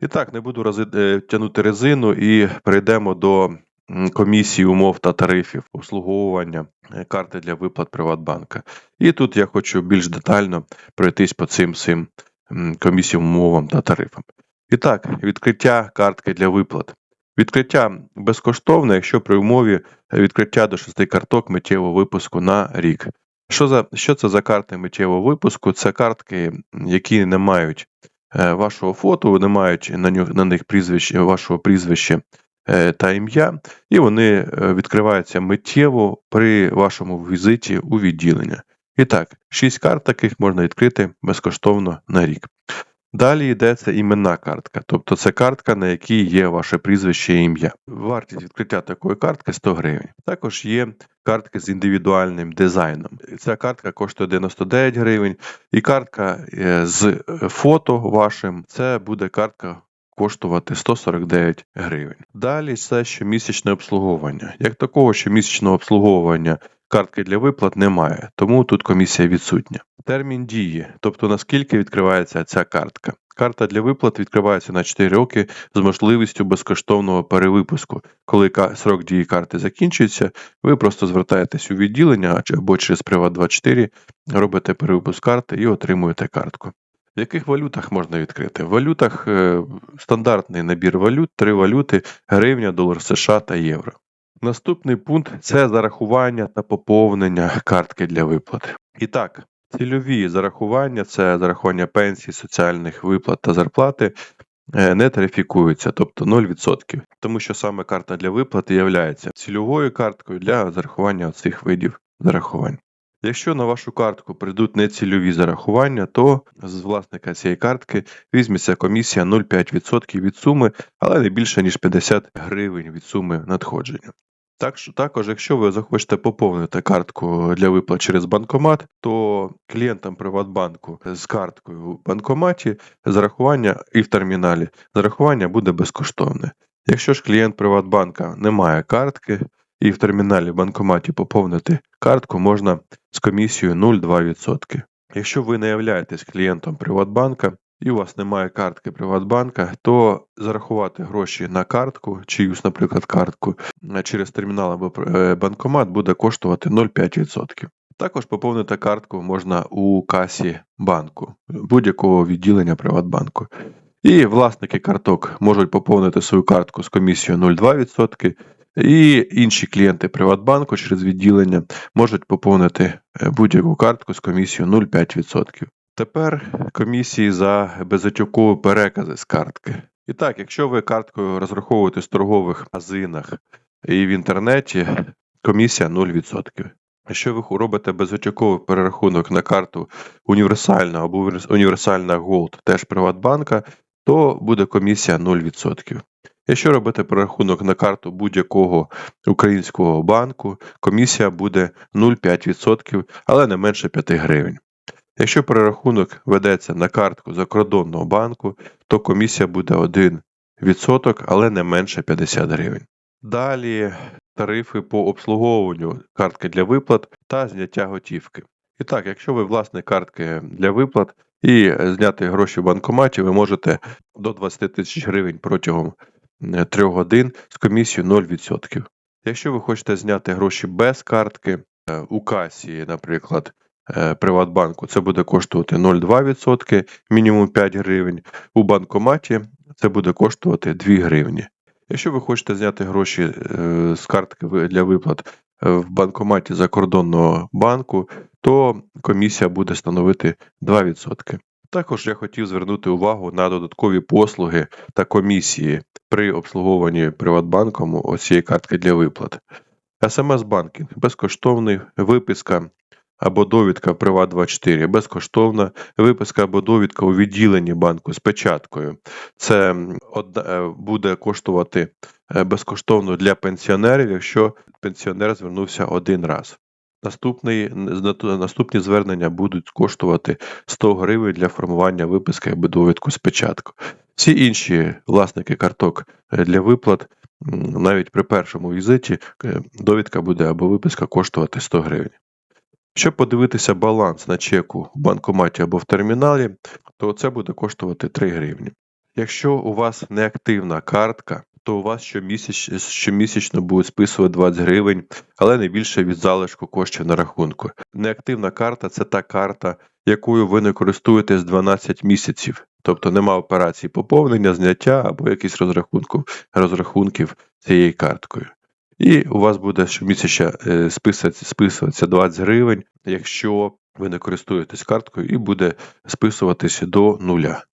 І так, не буду рази, е, тягнути резину і перейдемо до комісії умов та тарифів обслуговування е, карти для виплат Приватбанка. І тут я хочу більш детально пройтись по цим всім комісіям, умовам та тарифам. І так, відкриття картки для виплат. Відкриття безкоштовне, якщо при умові відкриття до 6 карток миттєвого випуску на рік. Що, за, що це за карти миттєвого випуску? Це картки, які не мають вашого фото, вони мають на, нього, на них прізвище, вашого прізвища е, та ім'я, і вони е, відкриваються миттєво при вашому візиті у відділення. І так, 6 карт таких можна відкрити безкоштовно на рік. Далі йде це іменна картка, тобто це картка, на якій є ваше прізвище і ім'я. Вартість відкриття такої картки 100 гривень. Також є картки з індивідуальним дизайном. Ця картка коштує 99 гривень, і картка е, з е, фото вашим це буде картка. Коштувати 149 гривень. Далі це щомісячне обслуговування. Як такого щомісячного обслуговування картки для виплат немає, тому тут комісія відсутня. Термін дії, тобто наскільки відкривається ця картка. Карта для виплат відкривається на 4 роки з можливістю безкоштовного перевипуску. Коли срок дії карти закінчується, ви просто звертаєтесь у відділення або через Приват24, робите перевипуск карти і отримуєте картку. В яких валютах можна відкрити? В валютах е, стандартний набір валют, три валюти: гривня, долар США та євро. Наступний пункт це зарахування та поповнення картки для виплат. І так, цільові зарахування це зарахування пенсій, соціальних виплат та зарплати. е, Не тарифікуються, тобто 0%, тому що саме карта для виплати є цільовою карткою для зарахування цих видів зарахувань. Якщо на вашу картку прийдуть нецільові зарахування, то з власника цієї картки візьметься комісія 0,5% від суми, але не більше ніж 50 гривень від суми надходження. Так також, якщо ви захочете поповнити картку для виплат через банкомат, то клієнтам Приватбанку з карткою в банкоматі зарахування і в терміналі зарахування буде безкоштовне. Якщо ж клієнт Приватбанка не має картки і в терміналі банкоматі поповнити картку можна з комісією 0,2%. Якщо ви не являєтесь клієнтом Приватбанка і у вас немає картки Приватбанка, то зарахувати гроші на картку, чиюсь, наприклад, картку е, через термінал або е, банкомат буде коштувати 0,5%. Також поповнити картку можна у касі банку, будь-якого відділення Приватбанку. І власники карток можуть поповнити свою картку з комісією 0,2%, і інші клієнти Приватбанку через відділення можуть поповнити е, будь-яку картку з комісією 0,5%. Тепер комісії за безготівкові перекази з картки. І так, якщо ви карткою розраховуєте в торгових магазинах і в інтернеті, комісія 0%. Якщо ви робите безготівковий перерахунок на карту універсальна або універсальна Gold теж Приватбанка, то буде комісія 0%. Якщо робити перерахунок на карту будь-якого українського банку, комісія буде 0,5%, але не менше 5 гривень. Якщо перерахунок ведеться на картку закордонного банку, то комісія буде 1%, але не менше 50 гривень. Далі тарифи по обслуговуванню картки для виплат та зняття готівки. І так, якщо ви власник картки для виплат і зняти гроші в банкоматі, ви можете до 20 тисяч гривень протягом 3 годин з комісією 0%. Якщо ви хочете зняти гроші без картки е, у касі, наприклад, е, Приватбанку, це буде коштувати 0,2%, мінімум 5 гривень. У банкоматі це буде коштувати 2 гривні. Якщо ви хочете зняти гроші е, з картки для виплат е, в банкоматі закордонного банку, то комісія буде становити 2%. Також я хотів звернути увагу на додаткові послуги та комісії при обслуговуванні Приватбанком оцієї картки для виплат. СМС-банкінг безкоштовний, виписка або довідка Приват24 безкоштовна, виписка або довідка у відділенні банку з печаткою. Це е, буде коштувати е, безкоштовно для пенсіонерів, якщо пенсіонер звернувся один раз. Наступний, наступні звернення будуть коштувати 100 гривень для формування виписки або довідку з печаткою. Всі інші власники карток е, для виплат, навіть при першому візиті, е, довідка буде або виписка коштувати 100 гривень. Щоб подивитися баланс на чеку в банкоматі або в терміналі, то це буде коштувати 3 гривні. Якщо у вас неактивна картка, то у вас щомісяч, щомісячно будуть списувати 20 гривень, але не більше від залишку коштів на рахунку. Неактивна карта це та карта, якою ви не користуєтесь 12 місяців, тобто нема операцій поповнення, зняття або якісь розрахунку, розрахунків цією карткою. І у вас буде щомісяця е, списуватися 20 гривень, якщо ви не користуєтесь карткою, і буде списуватися до нуля.